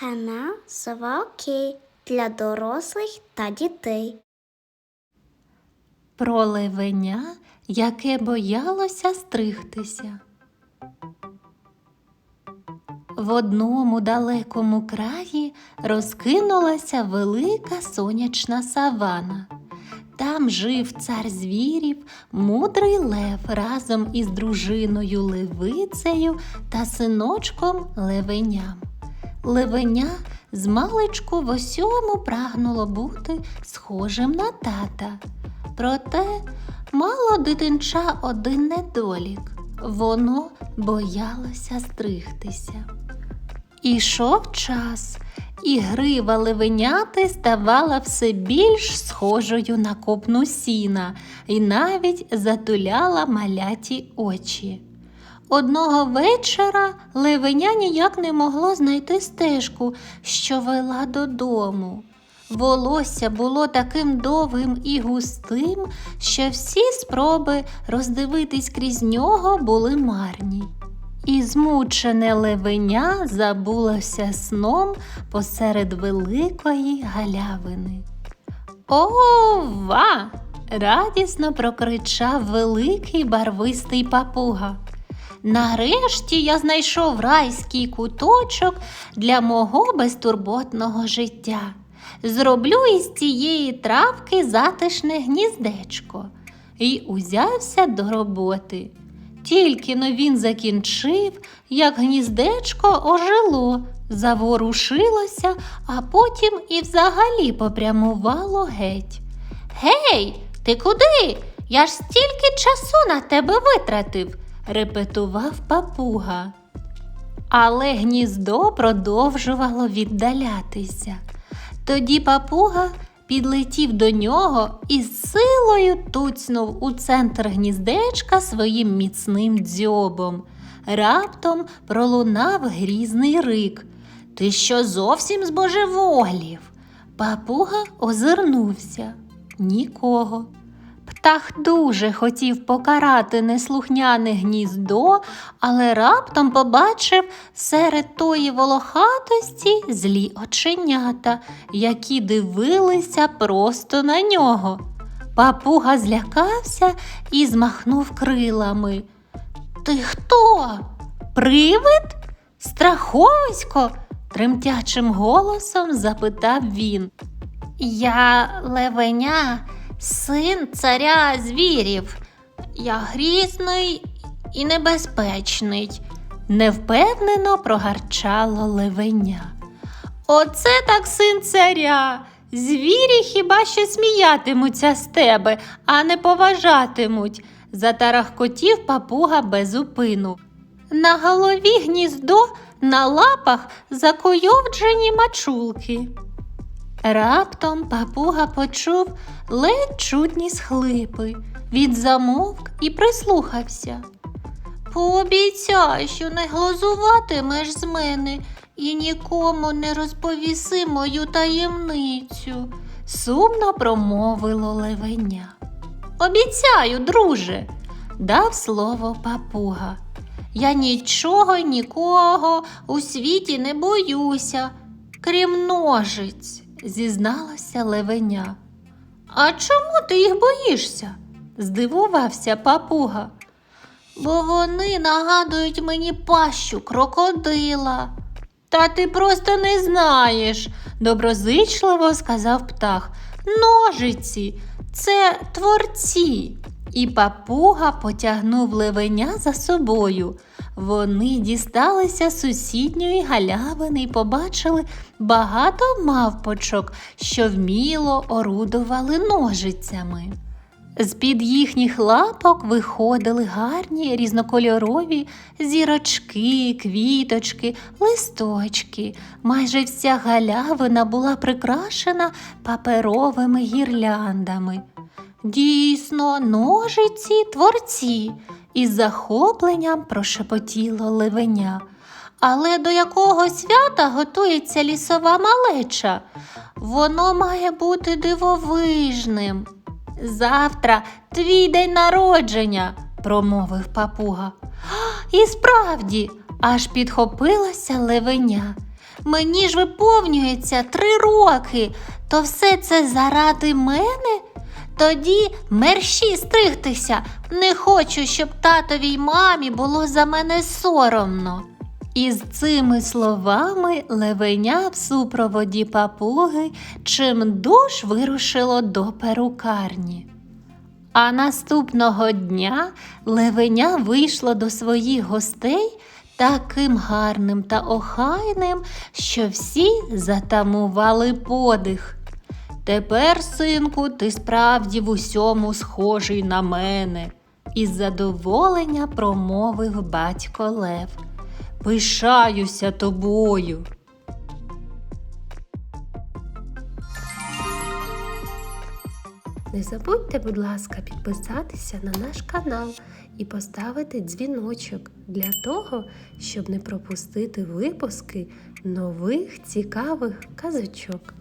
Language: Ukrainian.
Канал Сова Окей для дорослих та дітей. Про левеня, яке боялося стригтися. В одному далекому краї розкинулася велика сонячна савана. Там жив цар звірів, мудрий лев разом із дружиною левицею та синочком левеням. Левеня з маличку в усьому прагнуло бути схожим на тата. Проте мало дитинча один недолік. Воно боялося стригтися. Ішов час, і грива левеняти ставала все більш схожою на копну сіна і навіть затуляла маляті очі. Одного вечора левеня ніяк не могло знайти стежку, що вела додому. Волосся було таким довгим і густим, що всі спроби роздивитись крізь нього були марні. І змучене левеня забулося сном посеред великої галявини. Ова! радісно прокричав великий барвистий папуга. Нарешті я знайшов райський куточок для мого безтурботного життя. Зроблю із цієї травки затишне гніздечко і узявся до роботи. Тільки но він закінчив, як гніздечко ожило, заворушилося, а потім і взагалі попрямувало геть. Гей, ти куди? Я ж стільки часу на тебе витратив, репетував папуга. Але гніздо продовжувало віддалятися. Тоді папуга підлетів до нього і з силою туцнув у центр гніздечка своїм міцним дзьобом. Раптом пролунав грізний рик. Ти що зовсім збожеволів? Папуга озирнувся. Нікого. Птах дуже хотів покарати неслухняне гніздо, але раптом побачив серед тої волохатості злі оченята, які дивилися просто на нього. Папуга злякався і змахнув крилами. Ти хто? Привид? Страховисько? тремтячим голосом запитав він. Я левеня, син царя звірів. Я грізний і небезпечний, невпевнено прогарчало левеня. Оце так син царя. Звірі хіба що сміятимуться з тебе, а не поважатимуть, затарахкотів папуга без упину. На голові гніздо, на лапах закойовджені мачулки. Раптом папуга почув ледь чутні схлипи. Він замовк і прислухався. Пообіцяй, що не глузуватимеш з мене і нікому не розповіси мою таємницю, сумно промовило левеня. Обіцяю, друже, дав слово папуга. Я нічого нікого у світі не боюся, крім ножиць, зізналася левеня. А чому ти їх боїшся? здивувався папуга. Бо вони нагадують мені пащу крокодила. Та ти просто не знаєш, доброзичливо сказав птах. Ножиці, це творці. І папуга потягнув левеня за собою. Вони дісталися сусідньої галявини і побачили багато мавпочок, що вміло орудували ножицями. З-під їхніх лапок виходили гарні різнокольорові зірочки, квіточки, листочки. Майже вся галявина була прикрашена паперовими гірляндами. Дійсно, ножиці творці, із захопленням прошепотіло левеня. Але до якого свята готується лісова малеча? Воно має бути дивовижним. Завтра твій день народження, промовив папуга. І справді, аж підхопилося левеня. Мені ж виповнюється три роки. То все це заради мене? Тоді мерщі стригтися. Не хочу, щоб татові й мамі було за мене соромно. І з цими словами левеня в супроводі папуги чимдуж вирушило до перукарні. А наступного дня левеня вийшло до своїх гостей таким гарним та охайним, що всі затамували подих. Тепер, синку, ти справді в усьому схожий на мене, із задоволення промовив батько Лев. Пишаюся тобою. Не забудьте, будь ласка, підписатися на наш канал і поставити дзвіночок для того, щоб не пропустити випуски нових цікавих казочок.